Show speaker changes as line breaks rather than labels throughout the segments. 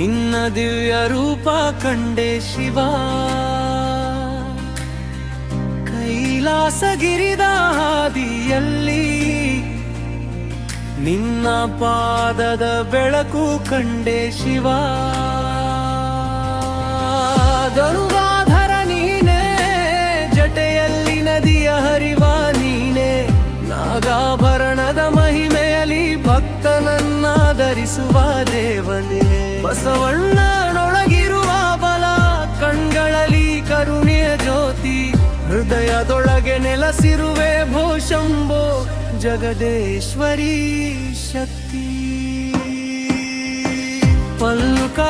ನಿನ್ನ ದಿವ್ಯ ರೂಪ ಕಂಡೆ ಶಿವ. ಕೈಲಾಸಗಿರಿದ ಹಾದಿಯಲ್ಲಿ ನಿನ್ನ ಪಾದದ ಬೆಳಕು ಕಂಡೆ ಶಿವ. ಗರುಗಾಧರ ನೀನೆ, ಜಟೆಯಲ್ಲಿ ನದಿಯ ಹರಿವ ನೀನೆ. ನಾಗಾಭರಣದ ಮಹಿಮೆಯಲ್ಲಿ ಭಕ್ತನನ್ನ ಧರಿಸುವ ದೇವನೇ. ಬಸವಣ್ಣನೊಳಗಿರುವ ಬಲ ಕಣ್ಗಳಲ್ಲಿ ಕರುಣೆಯ ಜ್ಯೋತಿ ಹೃದಯದೊಳಗೆ ನೆಲೆಸಿರುವೆ ಭೂಶಂಭೋ ಜಗದೇಶ್ವರಿ ಶಕ್ತಿ. ಪಲ್ಲುಕಾರಗಾರಾವರದಲ್ಲಿ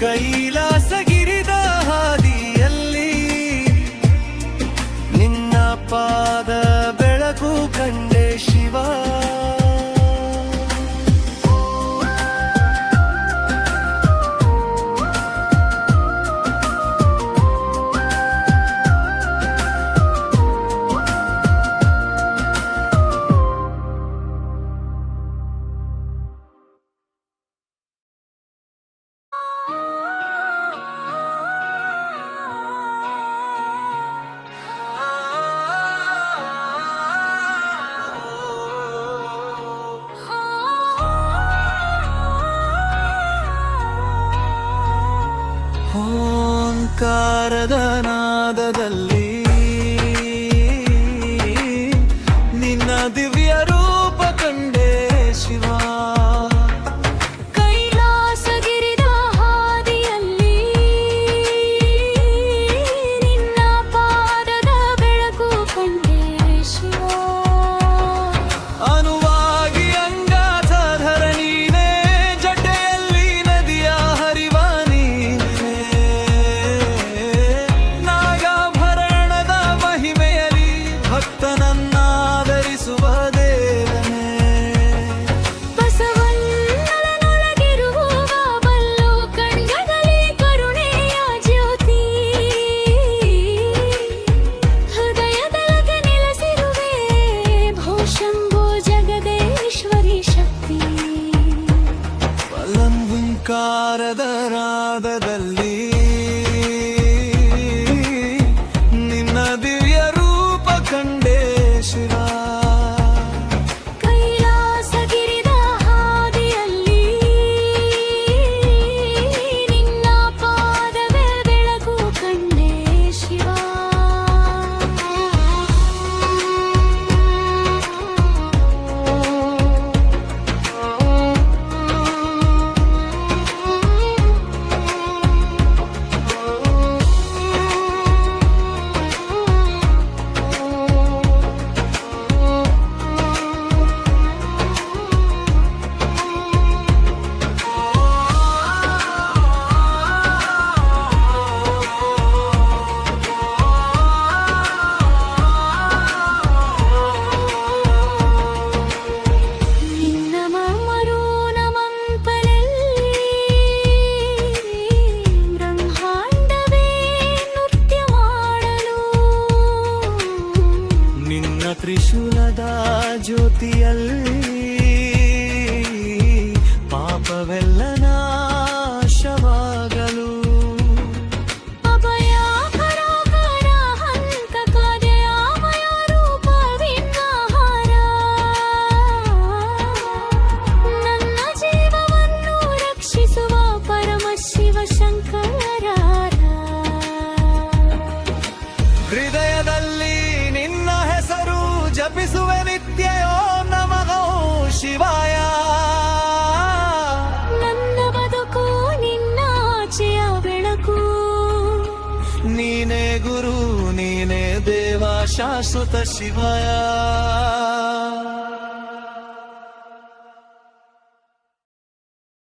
ಕೈಲಾಸಗಿರಿದ ಓಂಕಾರದ ನಾದದಲ್ಲಿ
ತ್ರಿಶೂಲದ
ಜ್ಯೋತಿಯಲ್ಲಿ ಪಾಪವೆಲ್ಲ ನೀನೇ ಗುರು ನೀನೇ ದೇವ ಶಾಶ್ವತ ಶಿವಯ.